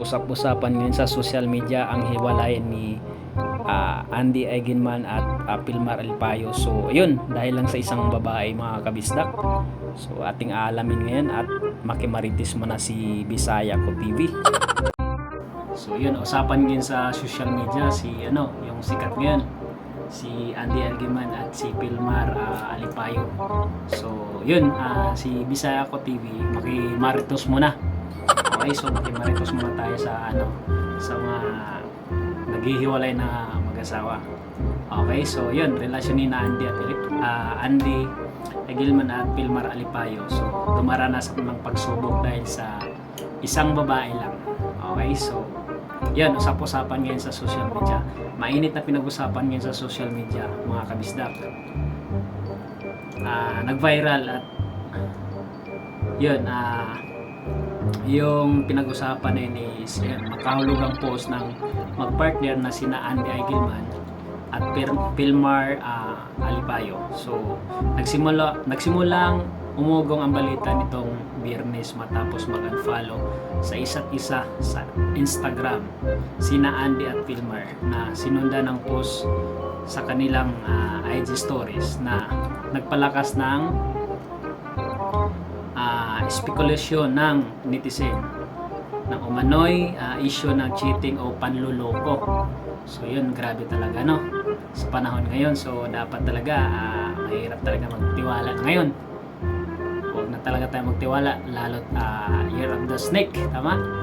usap-usapan ngayon sa social media ang hiwalayan ni ah, Andy Eigenman at ah, Pilmar Alpayo. So, yun, dahil lang sa isang babae mga kabisdak. So, ating aalamin ngayon at makimaritis mo na si Bisaya ko TV. So, yun, usapan ngayon sa social media si ano, yung sikat ngayon si Andy Algiman at si Pilmar ah, Alipayo. So, yun, ah, si Bisaya ko TV, makimaritos muna. Okay, so makimaritos muna tayo sa ano, sa mga naghihiwalay na mag-asawa. Okay, so yun, relasyon ni na Andy at ah, Andy Egilman at Pilmar Alipayo. So, dumaranas ng pagsubok dahil sa isang babae lang. Okay, so yan, usap-usapan ngayon sa social media. Mainit na pinag-usapan ngayon sa social media, mga kabisdak. Ah, nag-viral at yun, ah, yung pinag-usapan na yun is yan, makahulugang post ng mag-partner na sina Andy Eigenman at Pil- Pilmar ah, Alipayo. So, nagsimula, nagsimulang umugong ang balita nitong biyernes matapos mag-unfollow sa isa't isa sa Instagram sina Andy at Pilmar na sinundan ng post sa kanilang ah, IG stories na nagpalakas ng ah, spekulasyon ng netizen ng umano'y ah, issue ng cheating o panluloko. So yun, grabe talaga no. Sa panahon ngayon, so dapat talaga ah, mahirap talaga magtiwala ngayon. Huwag na talaga tayo magtiwala, lalo't ah, year of the snake, tama?